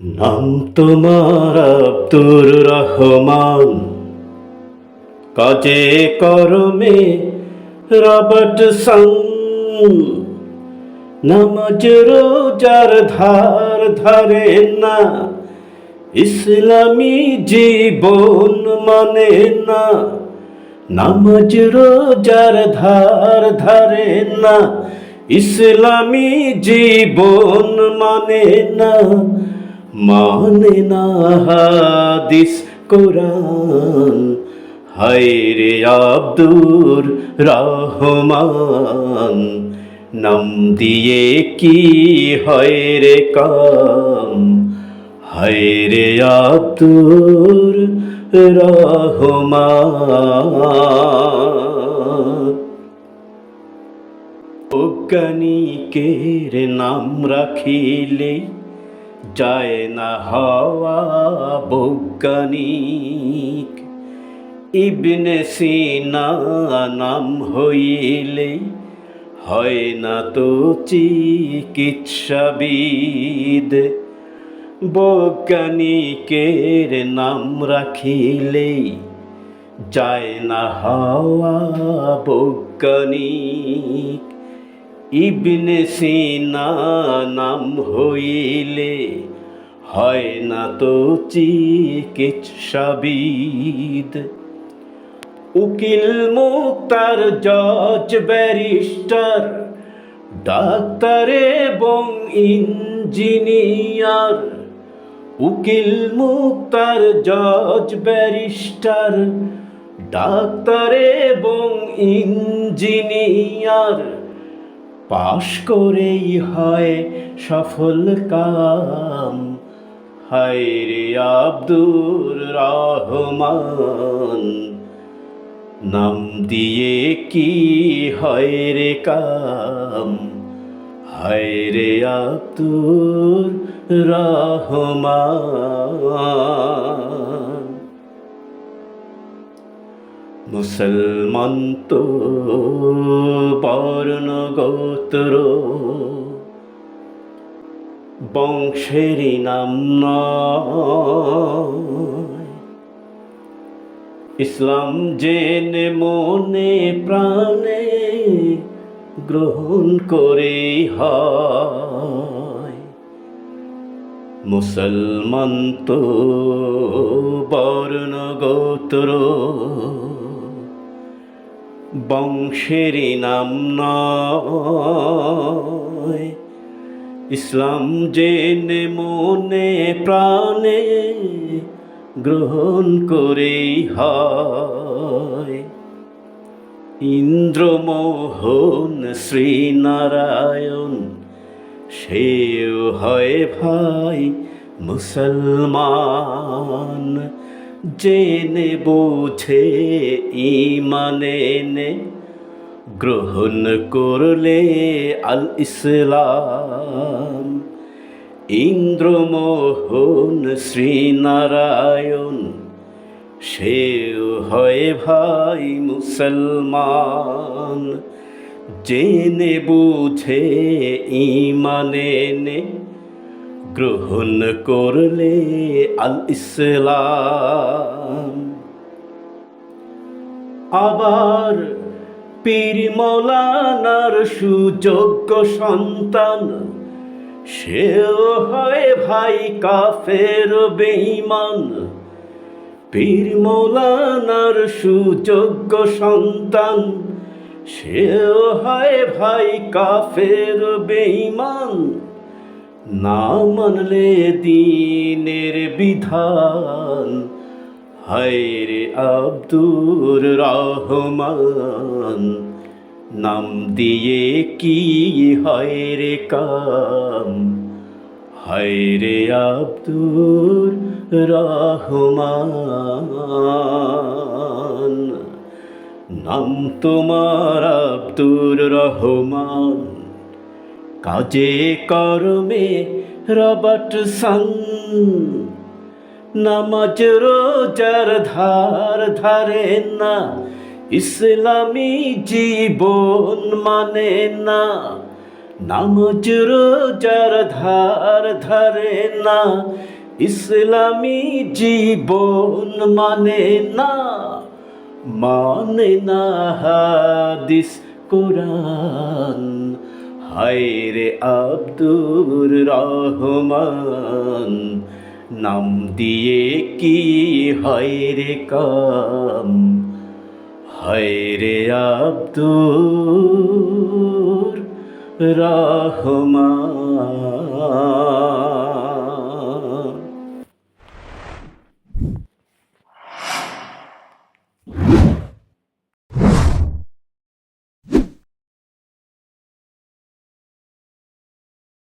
নাম তোমার আব্দুর রহমান। কাজে কর্মে রবট সং নামাজ রোজার ধার ধারে না। ইসলামী জীবন মানে না। নামাজ রোজার ধার ধারে না। ইসলামী জীবন মানে না। মানে না হাদিস কোরআন। হায়রে আব্দুর রহমান, নাম দিয়ে কি হয় রে কাম? হায়রে আব্দুর রহমান। বৈজ্ঞানিকের নাম রাখিলে যায় না হওয়া বৈজ্ঞানিক। ইবনে সিনা নাম হইলে হয় না তো চিকিৎসাবিদ। বৈজ্ঞানিকের নাম রাখিলেই যায় না হাওয়া বৈজ্ঞানিক। ইবনে সিনা নাম হইলে হয় না তো চিকিৎসাবিদ উকিল মুক্তার জজ ব্যারিস্টার, ডাক্তার এবং ইঞ্জিনিয়ার। উকিল মুক্তার জজ ব্যারিস্টার, ডাক্তার এবং ইঞ্জিনিয়ার। পাশ করেই হয় সফল কাম। হায় রে আব্দুর রহমান, নাম দিয়ে কি হয় রে কাম? হায় রে আব্দুর রহমান। মুসলমান তো বর্ণ গোত্র। বংশেরই নাম ইসলাম জেনে মনে প্রাণে গ্রহণ করে হয়। মুসলমান তো বর্ণ গোত্র। বংশেরই নাম ইসলাম জেনে মনে প্রাণে গ্রহণ করেই হয়। ইন্দ্রমোহন শ্রীনারায়ণ, সেও হয় ভাই মুসলমান। জেনে বুঝে ইমানে নে গ্রহণ করলে আল ইসলাম ইন্দ্রমোহন শ্রীনারায়ণ, সেও হয় ভাই মুসলমান। জেনে বুঝে ইমানে নে গ্রহণ করলে আল ইসলাম। আবার পীর মৌলানার সুযোগ্য সন্তান, সেও হয় ভাই কাফের বেঈমান। পীর মৌলানার সুযোগ্য সন্তান, সেও হয় ভাই কাফের বেঈমান। না মানলে দিনের বিধান। হায় রে আব্দুর রহমান, নাম দিয়ে কি হয় রে কাম? হায় রে আব্দুর রহমান, নাম তোমার আব্দুর রহমান। কাজে কর্মে রবট সং। নামাজ রোজার ধার ধারে না, ইসলামী জীবন মানে না। নামাজ রোজার ধার ধারে না, ইসলামী জীবন মানে না। মানে না হাদিস, কোরআন। হায় রে আব্দুর রহমান নাম দিয়ে কি হয় রে কাম? হায় রে আব্দুর রহমান।